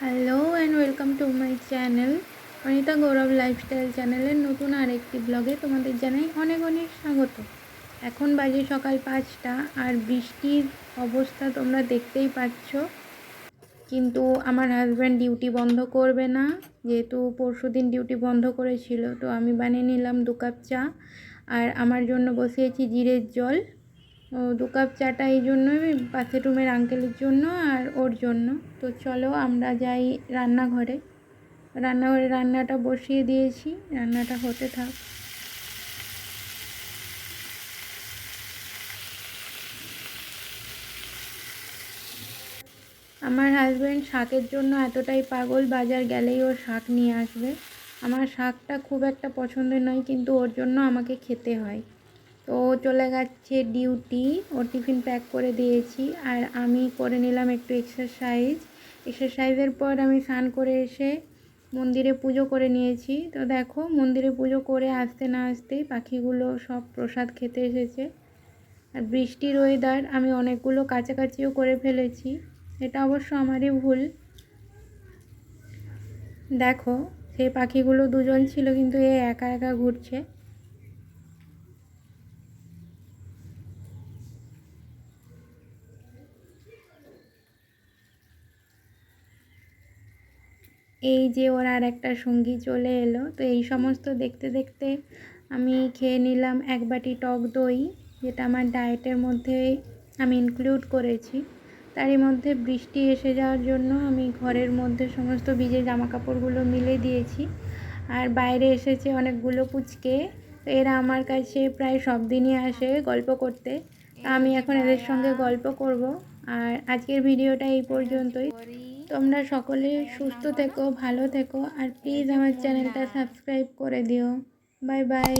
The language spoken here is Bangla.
Hello and welcome to my channel Anita Gaurav lifestyle চ্যানেলের নতুন আরেকটি ব্লগে তোমাদের জানাই অনেক অনেক স্বাগত। এখন বাজে সকাল পাঁচটা আর বৃষ্টির অবস্থা তোমরা দেখতেই পাচ্ছ। কিন্তু আমার হাজব্যান্ড ডিউটি বন্ধ করবে না, যেহেতু পরশু দিন ডিউটি বন্ধ করেছিল, তো আমি বানিয়ে নিলাম দু কাপ চা। আর আমার জন্য বসিয়েছি জিরের জল। দু কাপ চাটা এই জন্যই পাশের রুমের আঙ্কেলের জন্য আর ওর জন্য। তো চলো আমরা যাই রান্নাঘরে। রান্নাঘরে রান্নাটা বসিয়ে দিয়েছি। রান্নাটা হতে থাক। আমার হাজব্যান্ড শাকের জন্য এতটাই পাগল, বাজার গেলেই ও শাক নিয়ে আসবে। আমার শাকটা খুব একটা পছন্দের নয়, কিন্তু ওর জন্য আমাকে খেতে হয়। তো চলে গেছে ডিউটি ও টিফিন প্যাক করে দিয়েছি, আর আমি করে নিলাম একটু এক্সারসাইজ এক্সারসাইজের পর আমি স্নান করে এসে মন্দিরে পুজো করে নিয়েছি। তো দেখো, মন্দিরে পুজো করে আসতে না আসতেই পাখিগুলো সব প্রসাদ খেতে এসেছে। আর বৃষ্টির ওয়েদার আমি অনেকগুলো কাছাকাছিও করে ফেলেছি। এটা অবশ্য আমারই ভুল। দেখো, সেই পাখিগুলো দুজন ছিল, কিন্তু এ একা একা ঘুরছে। এই যে ওর আর একটা সঙ্গী চলে এলো, তো এই সমস্ত দেখতে দেখতে আমি খেয়ে নিলাম এক বাটি টক দই, যেটা আমার ডায়েটের মধ্যে আমি ইনক্লুড করেছি। তারই মধ্যে বৃষ্টি এসে যাওয়ার জন্য আমি ঘরের মধ্যে সমস্ত ভিজে জামা কাপড়গুলো মিলে দিয়েছি। আর বাইরে এসেছে অনেকগুলো পুচকে, তো এরা আমার কাছে প্রায় সব দিনই আসে গল্প করতে। আমি এখন এদের সঙ্গে গল্প করব। আর আজকের ভিডিওটা এই পর্যন্তই। তোমরা সকলে সুস্থ থেকো, ভালো থেকো, আর প্লিজ আমার চ্যানেলটা সাবস্ক্রাইব করে দিও। Bye bye